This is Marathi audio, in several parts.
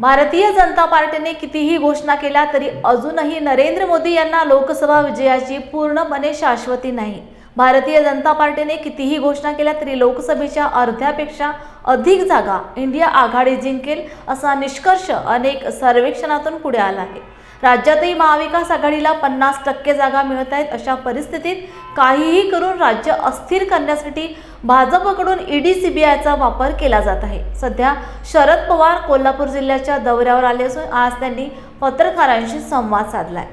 भारतीय जनता पार्टीने कितीही घोषणा केल्या तरी अजूनही नरेंद्र मोदी यांना लोकसभा विजयाची पूर्णपणे शाश्वती नाही. भारतीय जनता पार्टीने कितीही घोषणा केल्या तरी लोकसभेच्या अर्ध्यापेक्षा अधिक जागा इंडिया आघाडी जिंकेल असा निष्कर्ष अनेक सर्वेक्षणातून पुढे आला आहे. राज्यातही महाविकास आघाडीला पन्नास टक्के जागा मिळत आहेत अशा परिस्थितीत काहीही करून राज्य अस्थिर करण्यासाठी भाजपकडून ईडी सीबीआयचा वापर केला जात आहे. सध्या शरद पवार कोल्हापूर जिल्ह्याच्या दौऱ्यावर आले असून आज त्यांनी पत्रकारांशी संवाद साधलाय.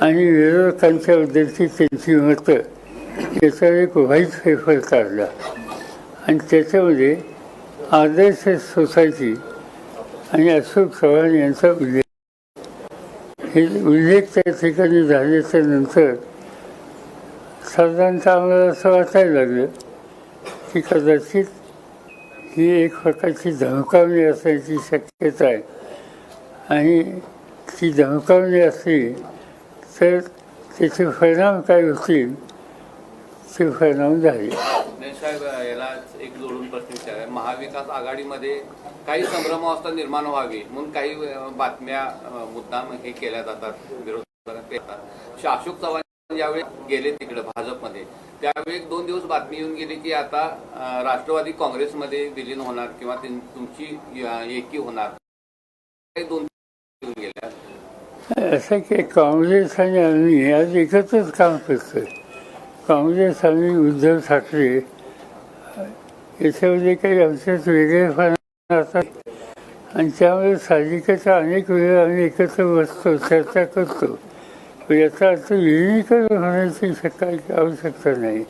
आणि विरोधकांच्या बद्दलची त्यांची मतं याचा एक वाईट फेरफार काढला. आणि त्याच्यामध्ये आदर्श सोसायटी आणि अशोक चव्हाण यांचा उल्लेख हे उल्लेख त्या ठिकाणी झाल्याच्यानंतर साधारणतः आम्हाला असं वाटायला लागलं की कदाचित ही एक प्रकारची धमकावणी असण्याची शक्यता आहे. आणि ती धमकावणी असली तर त्याचे परिणाम काय होतील? ते परिणाम झाले. साहेब याला एक जोडून प्रश्न विचार आहे. महाविकास आघाडीमध्ये काही संभ्रमावस्था निर्माण व्हावी म्हणून काही बातम्या मुद्दाम हे केल्या जातात विरोध येतात. अशोक चव्हाण ज्यावेळी गेले तिकडे भाजपमध्ये त्यावेळी एक दोन दिवस बातमी येऊन गेली की आता राष्ट्रवादी काँग्रेसमध्ये विलीन होणार किंवा तुमची एकी होणार. दोन येऊन गेल्या. असं की काँग्रेस आणि आम्ही आज एकत्रच काम करतोय. काँग्रेस आणि उद्धव ठाकरे याच्यामध्ये काही आमच्यात वेगळेपणा असतात. आणि त्यामुळे साहजिकच अनेक वेळा आम्ही एकत्र बसतो चर्चा करतो. याचा अर्थ विलीनीकरण होण्याची शक्य आवश्यकता नाही.